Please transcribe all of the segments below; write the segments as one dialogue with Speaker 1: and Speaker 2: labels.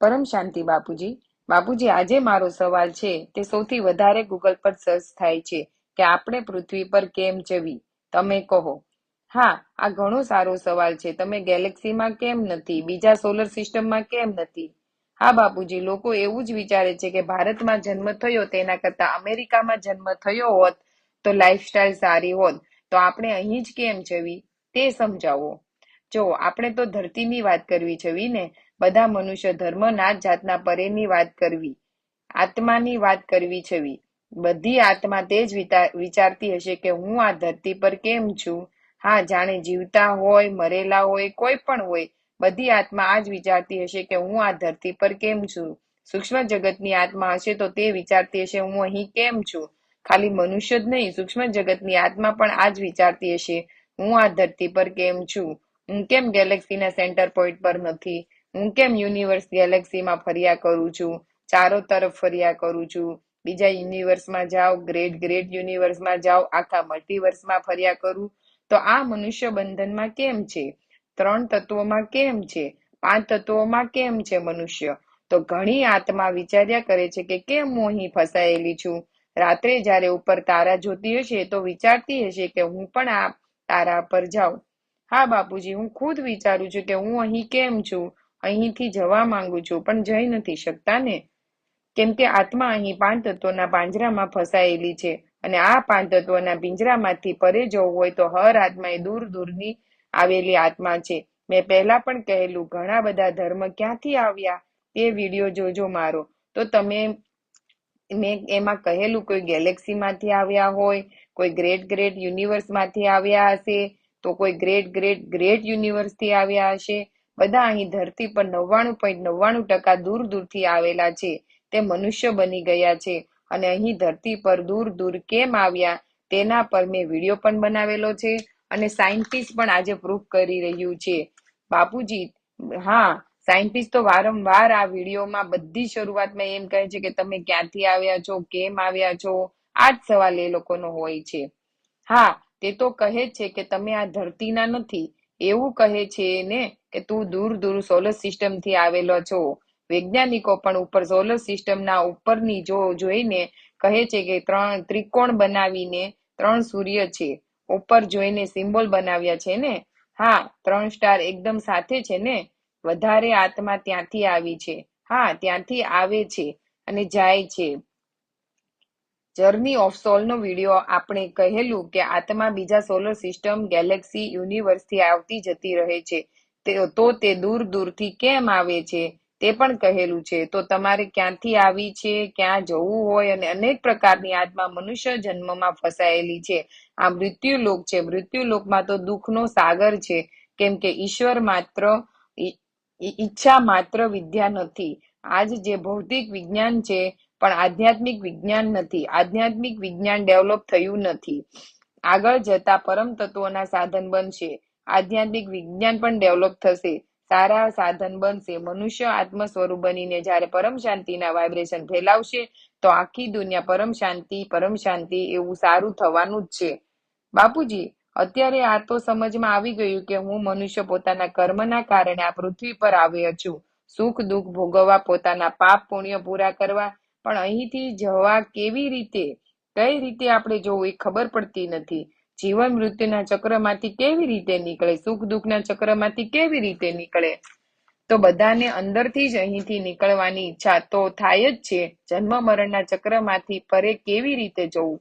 Speaker 1: પરમ શાંતિ, બાપુજી. બાપુજી, આજે મારો સવાલ છે. તે સૌથી વધારે ગૂગલ પર સર્ચ થાય છે કે આપણે પૃથ્વી પર કેમ જવી? તમે કહો. હા, આ ઘણો સારો સવાલ છે. તમે ગેલેક્સીમાં કેમ નથી? બીજા સોલર સિસ્ટમમાં કેમ નથી? હા, બાપુજી, લોકો એવું જ વિચારે છે કે ભારતમાં જન્મ થયો, તેના કરતા અમેરિકામાં જન્મ થયો હોત તો લાઈફસ્ટાઈલ સારી હોત. તો આપણે અહીં જ કેમ જવી? તે સમજાવો. જો, આપણે તો ધરતીની વાત કરવી છવી ને? બધા મનુષ્ય ધર્મ નાત જાતના પરેની વાત કરવી, આત્માની વાત કરવી છવી. બધી આત્મા તે જ વિચારતી હશે કે હું આ ધરતી પર કેમ છું? હા, જાણે જીવતા હોય, મરેલા હોય, કોઈ પણ હોય, બધી આત્મા આ જ વિચારતી હશે કે હું આ ધરતી પર કેમ છું? સૂક્ષ્મ જગતની આત્મા હશે તો તે વિચારતી હશે, હું અહીં કેમ છું? ખાલી મનુષ્ય જ નહીં, સૂક્ષ્મ જગતની આત્મા પણ આ જ વિચારતી હશે, હું આ ધરતી પર કેમ છું? હું કેમ ગેલેક્સીના સેન્ટર પોઈન્ટ પર નથી? હું કેમ યુનિવર્સ ગેલેક્સીમાં ફર્યા કરું છું? ચારો તરફ ફર્યા કરું છું. બીજા યુનિવર્સમાં જાઓ ગ્રેટ ગ્રેટ યુનિવર્સમાં જાઓ, આખા મલ્ટીવર્સમાં ફર્યા કરું. તો આ મનુષ્ય બંધનમાં કેમ છે? ત્રણ તત્વોમાં કેમ છે? પાંચ તત્વોમાં કેમ છે મનુષ્ય? તો ઘણી આત્મા વિચાર્યા કરે છે કે કેમ હું અહીં ફસાયેલી છું? રાત્રે જ્યારે ઉપર તારા જોતી હશે તો વિચારતી હશે કે હું પણ આ તારા પર જાઉં. હા બાપુજી, હું ખુદ વિચારું છું કે હું અહીં કેમ છું? અહીંથી જવા માંગુ છું, પણ જઈ નથી શકતા ને. કેમ કે આત્મા અહીં પાંચ તત્વોના પાંજરામાં ફસાયેલી છે અને આ પાંચ તત્વોના પિંજરામાંથી પરે જવું હોય તો હર આત્મા એ દૂર દૂરની આવેલી આત્મા છે. મેં પહેલા પણ કહેલું, ઘણા બધા ધર્મ ક્યાંથી આવ્યા તે વીડિયો જોજો મારો. તો તમે, મેં એમાં કહેલું, કોઈ ગેલેક્સીમાંથી આવ્યા હોય, કોઈ ગ્રેટ ગ્રેટ યુનિવર્સમાંથી આવ્યા હશે, તો કોઈ ગ્રેટ ગ્રેટ ગ્રેટ યુનિવર્સથી આવ્યા હશે બધા અહીં ધરતી પર નવ્વાણું પોઈન્ટ નવ્વાણું ટકા દૂર દૂરથી આવેલા છે. તે મનુષ્ય બની ગયા છે અને અહીં ધરતી પર દૂર દૂર કેમ આવ્યા તેના પર મેં વીડિયો પણ બનાવેલો છે અને સાયન્ટિસ્ટ પણ આજે પ્રૂફ કરી રહ્યું છે. બાપુજી, હા, સાયન્ટિસ્ટ તો વારંવાર આ વિડીયોમાં બધી શરૂઆતમાં એમ કહે છે કે તમે ક્યાંથી આવ્યા છો, કેમ આવ્યા છો? આ જ સવાલ એ લોકોનો હોય છે. હા, તે તો કહે છે કે તમે આ ધરતીના નથી એવું કહે છે ને કે તું દૂર દૂર સોલર સિસ્ટમથી આવેલો છો. વૈજ્ઞાનિકો પણ ઉપર સોલર સિસ્ટમના ઉપરની જો જોઈને કહે છે કે ત્રણ ત્રિકોણ બનાવીને ત્રણ સૂર્ય છે. ઉપર જોઈને સિમ્બોલ બનાવ્યા છે ને? હા, ત્રણ સ્ટાર એકદમ સાથે છે ને? વધારે આત્મા ત્યાંથી આવી છે. હા, ત્યાંથી આવે છે અને જાય છે. જર્ની ઓફ સોલનો વીડિયો આપણે કહેલું કે આત્મા બીજા સોલર સિસ્ટમ ગેલેક્સી યુનિવર્સથી આવતી જતી રહે છે. તો, તે દૂર દૂરથી કેમ આવે છે તે પણ કહેલું છે. તો તમારે ક્યાંથી આવી છે, ક્યાં જવું હોય અને અનેક પ્રકારની આત્મા મનુષ્ય જન્મમાં ફસાયેલી છે. આ મૃત્યુ લોક છે. મૃત્યુ લોકમાં તો દુઃખનો સાગર છે. કેમ કે ઈશ્વર માત્ર ઈચ્છા માત્ર વિદ્યા નથી. આજ જે ભૌતિક વિજ્ઞાન છે પણ આધ્યાત્મિક વિજ્ઞાન નથી. આધ્યાત્મિક વિજ્ઞાન ડેવલપ થયું નથી. આગળ જતા પરમ તત્વોના સાધન બનશે. આધ્યાત્મિક વિજ્ઞાન પણ ડેવલપ થશે. સારા સાધન બનશે. મનુષ્ય આત્મ સ્વરૂપ બનીને જ્યારે પરમ શાંતિના વાઇબ્રેશન ફેલાવશે, તો આખી દુનિયા પરમ શાંતિ પરમ શાંતિ એવું સારું થવાનું જ છે. બાપુજી, અત્યારે આ તો સમજમાં આવી ગયું કે હું મનુષ્ય પોતાના કર્મના કારણે આ પૃથ્વી પર આવ્યો છું. સુખ દુઃખ ભોગવવા પોતાના પાપ પુણ્ય પૂરા કરવા પણ અહીંથી જવા કેવી રીતે, કઈ રીતે આપણે જોવું એ ખબર પડતી નથી. જીવન મૃત્યુના ચક્રમાંથી કેવી રીતે નીકળે, સુખ દુઃખના ચક્રમાંથી કેવી રીતે નીકળે? તો બધાને અંદરથી જ અહીંથી નીકળવાની ઈચ્છા તો થાય જ છે. જન્મ મરણના ચક્રમાંથી પરે કેવી રીતે જવું?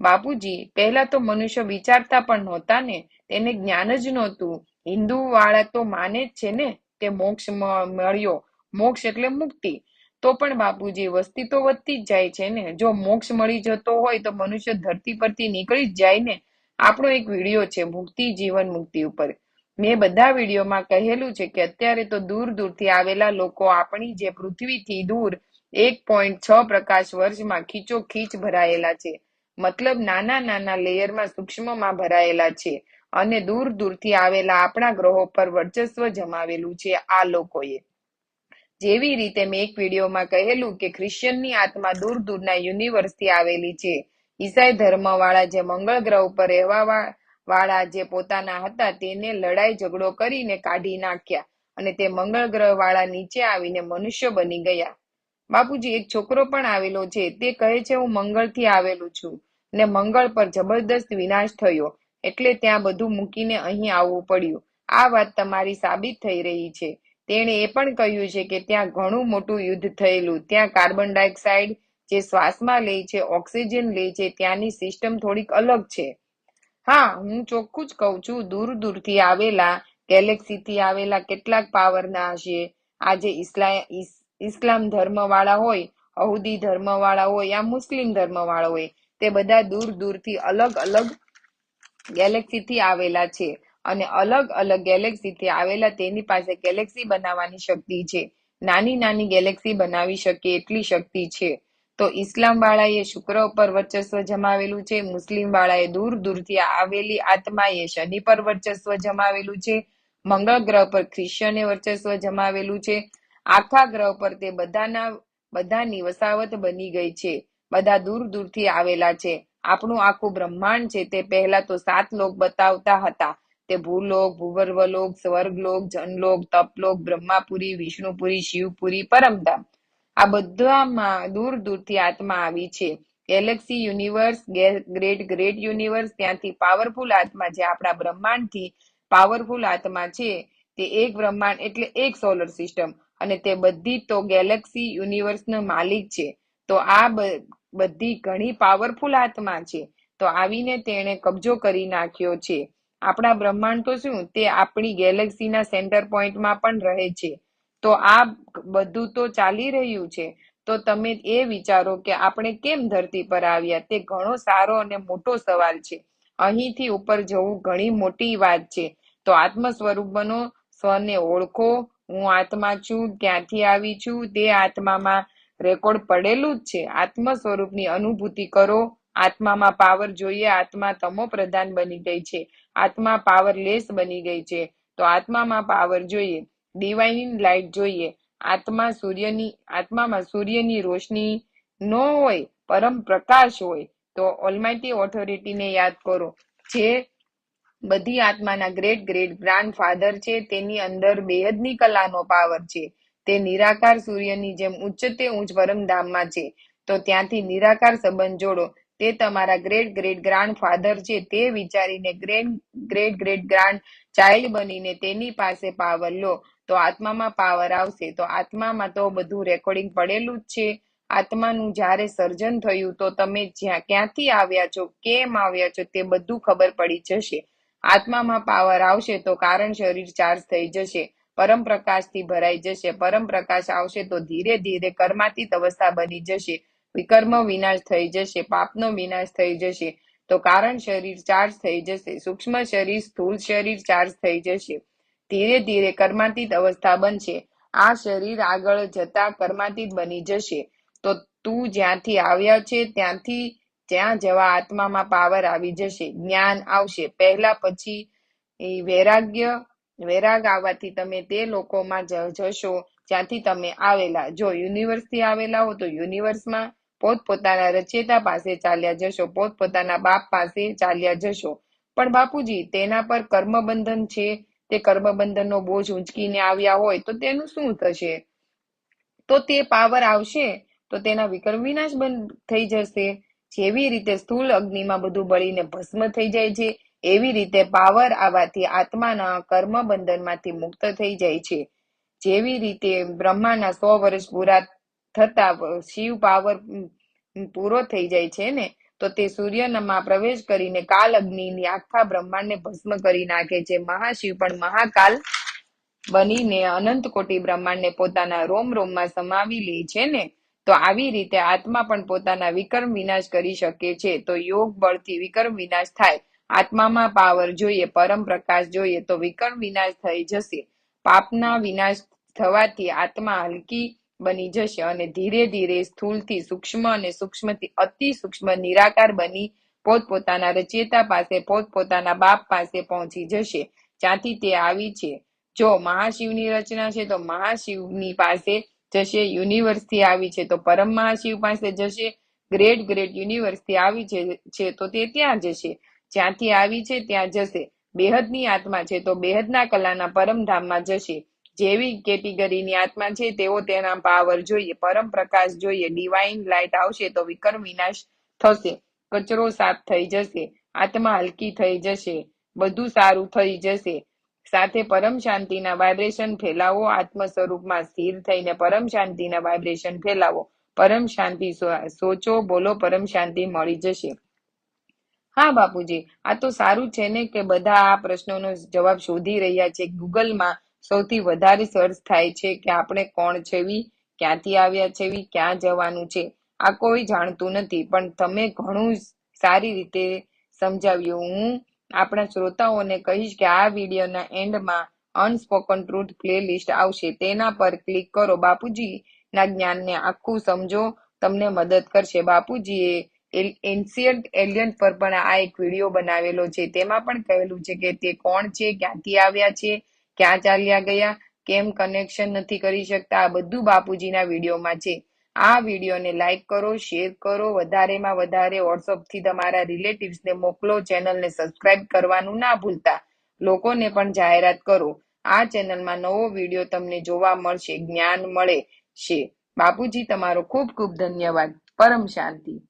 Speaker 1: બાપુજી, પહેલા તો મનુષ્ય વિચારતા પણ નહોતા ને, તેને જ્ઞાન જ નહોતું. હિન્દુ વાળા તો માને જ છે ને કે મોક્ષ મળ્યો. મોક્ષ એટલે મુક્તિ. તો પણ બાપુજી, વસ્તી તો વધતી જ જાય છે ને. જો મોક્ષ મળી જતો હોય તો મનુષ્ય ધરતી પરથી નીકળી જ જાય ને. આપણો એક વીડિયો છે, મુક્તિ જીવન મુક્તિ ઉપર. મેં બધા વિડીયોમાં કહેલું છે કે અત્યારે તો દૂર દૂરથી આવેલા લોકો આપણી જે પૃથ્વીથી દૂર એક પોઈન્ટ છ પ્રકાશ વર્ષમાં ખીચો ખીચ ભરાયેલા છે. મતલબ નાના નાના લેયરમાં સૂક્ષ્મમાં ભરાયેલા છે અને દૂર દૂરથી આવેલા આપણા ગ્રહો પર વર્ચસ્વ જમાવેલું છે આ લોકોએ. જેવી રીતે મેં એક વિડીયોમાં કહેલું કે ખ્રિશ્ચનની આત્મા દૂર દૂરના યુનિવર્સથી આવેલી છે. ઈસાઈ ધર્મવાળા જે મંગળ ગ્રહ ઉપર રહેવા વાળા જે પોતાના હતા તેને લડાઈ ઝઘડો કરીને કાઢી નાખ્યા અને તે મંગળ ગ્રહ વાળા નીચે આવીને મનુષ્ય બની ગયા. બાપુજી, એક છોકરો પણ આવેલો છે. તે કહે છે, હું મંગળથી આવેલું છું ને મંગળ પર જબરદસ્ત વિનાશ થયો એટલે ત્યાં બધું મૂકીને અહીં આવવું પડ્યું. આ વાત તમારી સાબિત થઈ રહી છે. તેણે એ પણ કહ્યું છે કે ત્યાં ઘણું મોટું યુદ્ધ થયેલું. ત્યાં કાર્બન ડાયોક્સાઇડ જે શ્વાસમાં લે છે, ઓક્સિજન લે છે, ત્યાંની સિસ્ટમ થોડીક અલગ છે. હા, હું ચોખ્ખું જ કહું છું, દૂર દૂરથી આવેલા ગેલેક્સીથી આવેલા કેટલાક પાવરના હશે આજે ઇસ્લા ઇસ્લામ ધર્મવાળા હોય અહુદી ધર્મવાળા હોય યા મુસ્લિમ ધર્મવાળા હોય, તે બધા દૂર દૂરથી અલગ અલગ ગેલેક્સીથી આવેલા છે. અને અલગ અલગ ગેલેક્સીથી આવેલા તેની પાસે ગેલેક્સી બનાવવાની શક્તિ છે. નાની નાની ગેલેક્સી બનાવી શકે એટલી શક્તિ છે. તો ઇસ્લામ વાળાએ શુક્ર ઉપર વર્ચસ્વ જમાવેલું છે. મુસ્લિમ વાળાએ દૂર દૂરથી આવેલી આત્માએ શનિ પર વર્ચસ્વ જમાવેલું છે. મંગળ ગ્રહ પર ખ્રિશ્ચને વર્ચસ્વ જમાવેલું છે. આખા ગ્રહ પર તે બધાના, બધાની વસાવત બની ગઈ છે. બધા દૂર દૂરથી આવેલા છે. આપણું આખું બ્રહ્માંડ છે તે પહેલા તો સાત લોક બતાવતા હતા. તે ભૂલોક, ભૂગર્ભલોક, સ્વર્ગલોક, જનલોક, તપલોક, બ્રહ્માપુરી, વિષ્ણુપુરી, શિવપુરી, પરમધામ. આ બધામાં દૂર દૂરથી આત્મા આવી છે. Galaxy universe great great universe ત્યાંથી પાવરફુલ આત્મા જે આપણા બ્રહ્માંડથી પાવરફુલ આત્મા છે, તે એક બ્રહ્માંડ એટલે એક સોલર સિસ્ટમ અને તે બધી તો ગેલેક્સી યુનિવર્સનો માલિક છે. તો આ બધી ઘણી પાવરફુલ આત્મા છે. તો આવીને તેણે કબજો કરી નાખ્યો છે. આપણા બ્રહ્માંડ તો શું, તે આપણી ગેલેક્સીના સેન્ટર પોઈન્ટમાં પણ રહે છે. તો આ બધું તો ચાલી રહ્યું છે. તો તમે એ વિચારો કે આપણે કેમ ધરતી પર આવ્યા? તે ઘણો સારો અને મોટો સવાલ છે. અહીંથી ઉપર જવું ઘણી મોટી વાત છે. તો આત્મ સ્વરૂપ બનો, સ્વને ઓળખો, હું આત્મા છું, ક્યાંથી આવી છું, તે આત્મામાં રેકોર્ડ પડેલું જ છે. આત્મ સ્વરૂપની અનુભૂતિ કરો આત્મામાં પાવર જોઈએ, આત્મા તમો પ્રધાન બની ગઈ છે. આત્મા પાવરલેસ બની ગઈ છે. તો આત્મામાં પાવર જોઈએ ડિવાઇન લાઇટ જોઈએ. આત્મા સૂર્યની, આત્મામાં સૂર્યની રોશની ન હોય, પરમ પ્રકાશ હોય, તો ઓલમાઇટી ઓથોરિટીને યાદ કરો. જે બધી આત્માના ગ્રેટ ગ્રેટ ગ્રાન્ડ ફાધર છે, તેની અંદર બેહદની કલાનો પાવર છે. તે નિરાકાર સૂર્યની જેમ ઉચ્ચતે ઉચ્ચ પરમધામમાં છે. તો ત્યાંથી નિરાકાર સંબંધ જોડો. તે તમારા ગ્રેટ ગ્રેટ ગ્રાન્ડ છે. તે વિચારીને great great great grandchild બનીને તેની પાસે પાવર લો. તો આત્મામાં પાવર આવશે. તો આત્મામાં તો બધું રેકોર્ડિંગ પડેલું જ છે. આત્માનું જ્યારે સર્જન થયું, તો તમે જ્યાં ક્યાંથી આવ્યા છો, કેમ આવ્યા છો, તે બધું ખબર પડી જશે. આત્મામાં પાવર આવશે તો કારણ શરીર ચાર્જ થઈ જશે. પરમ પ્રકાશથી ભરાઈ જશે. પરમ પ્રકાશ આવશે તો ધીરે ધીરે કર્માતીત અવસ્થા બની જશે. વિકર્મ વિનાશ થઈ જશે, પાપનો વિનાશ થઈ જશે. તો કારણ શરીર ચાર્જ થઈ જશે, સૂક્ષ્મ શરીર, સ્થૂળ શરીર ચાર્જ થઈ જશે. ધીરે ધીરે કર્માતીત અવસ્થા બનશે. આ શરીર આગળ જતા કર્માતીત બની જશે. તો તું જ્યાંથી આવ્યા છે, ત્યાંથી જ્યાં જવા આત્મામાં પાવર આવી જશે. જ્ઞાન આવશે. પહેલા પછી વૈરાગ્ય, વૈરાગ આવવાથી તમે તે લોકોમાં જશો જ્યાંથી તમે આવેલા. જો યુનિવર્સથી આવેલા હો તો યુનિવર્સમાં પોતપોતાના રચયિતા પાસે ચાલ્યા જશો, પોતપોતાના બાપ પાસે ચાલ્યા જશો. પણ બાપુજી, તેના પર કર્મબંધન છે? તે કર્મબંધનનો બોજ ઊંચકીને આવ્યા હોય તો તેનું શું થશે? તો તે પાવર આવશે? તો તેના વિકર્મ વિનાશ બંધ થઈ જશે? જેવી રીતે સ્થૂળ અગ્નિમાં બધું બળીને ભસ્મ થઈ જાય છે, એવી રીતે પાવર આવવાથી આત્માના કર્મ બંધનમાંથી મુક્ત થઈ જાય છે. જેવી રીતે બ્રહ્માના સો વર્ષ પૂરા થતા શિવ પાવર પૂરો થઈ જાય છે ને, તો તે સૂર્યમાં પ્રવેશ કરીને કાલ અગ્નિની આખા બ્રહ્માંડને ભસ્મ કરી નાખે છે. મહાશિવ પણ મહાકાલ બનીને અનંત કોટી બ્રહ્માંડને પોતાના રોમ રોમમાં સમાવી લે છે ને, તો આવી રીતે આત્મા પણ પોતાના વિકર્મ વિનાશ કરી શકે છે. તો યોગ બળથી વિકર્મ વિનાશ થાય. આત્મામાં પાવર જોઈએ, પરમ પ્રકાશ જોઈએ, તો વિકર્મ વિનાશ થઈ જશે. પાપના વિનાશ થવાથી આત્મા હલકી બની જશે અને ધીરે ધીરે સ્થૂળથી સૂક્ષ્મ અને સૂક્ષ્મથી અતિ સૂક્ષ્મ નિરાકાર બની પોતપોતાના રચયિતા પાસે, પોતપોતાના બાપ પાસે પહોંચી જશે. જ્યાંથી તે આવી છે. જો મહાશિવની રચના છે, તો મહાશિવની પાસે જશે. યુનિવર્સથી આવી છે, તો પરમ મહાશિવ પાસે જશે. ગ્રેટ ગ્રેટ યુનિવર્સથી આવી છે તો તે ત્યાં જશે. જ્યાંથી આવી છે, ત્યાં જશે. બેહદની આત્મા છે, તો બેહદના કલાના પરમધામમાં જશે. જેવી કેટેગરીની આત્મા છે, તેઓ તેના પાવર જોઈએ, પરમ પ્રકાશ જોઈએ ડિવાઇન લાઇટ આવશે તો વિકર્મ વિનાશ થશે, કચરો સાફ થઈ જશે, આત્મા હલકી થઈ જશે, બધું સારું થઈ જશે. સાથે પરમ શાંતિના વાઇબ્રેશન ફેલાવો આત્મ સ્વરૂપમાં સ્થિર થઈને પરમ શાંતિના વાઇબ્રેશન ફેલાવો. પરમ શાંતિ સોચો, બોલો, પરમ શાંતિ મળી જશે. હા, બાપુજી, આ તો સારું છે ને કે બધા આ પ્રશ્નોનો જવાબ શોધી રહ્યા છે ગૂગલમાં સૌથી વધારે સર્ચ થાય છે કે આપણે કોણ છેવી ક્યાંથી આવ્યા છેવી ક્યાં જવાનું છે. આ કોઈ જાણતું નથી, પણ તમે ઘણું સારી રીતે સમજાવ્યું. હું આપણા શ્રોતાઓને કહીશ કે આ વિડીયોના એન્ડમાં અનસ્પોકન ટ્રુથ પ્લેલિસ્ટ આવશે. તેના પર ક્લિક કરો. બાપુજીના જ્ઞાનને આખું સમજો, તમને મદદ કરશે. બાપુજીએ એન્શિયન્ટ એલિયન પર પણ આ એક વીડિયો બનાવેલો છે. તેમાં પણ કહેલું છે કે તે કોણ છે, ક્યાંથી આવ્યા છે ક્યાં ચાલ્યા ગયા, કેમ કનેક્શન નથી કરી શકતા, આ બધું બાપુજીના વિડીયોમાં છે. આ વિડીયોને લાઈક કરો શેર કરો, વધારેમાં વધારે વોટ્સઅપથી તમારા રિલેટિવ્સને મોકલો ચેનલને સબસ્ક્રાઇબ કરવાનું ના ભૂલતા. લોકોને પણ જાહેરાત કરો. આ ચેનલમાં નવો વીડિયો તમને જોવા મળશે, જ્ઞાન મળે છે. બાપુજી, તમારો ખૂબ ખૂબ ધન્યવાદ. પરમ શાંતિ.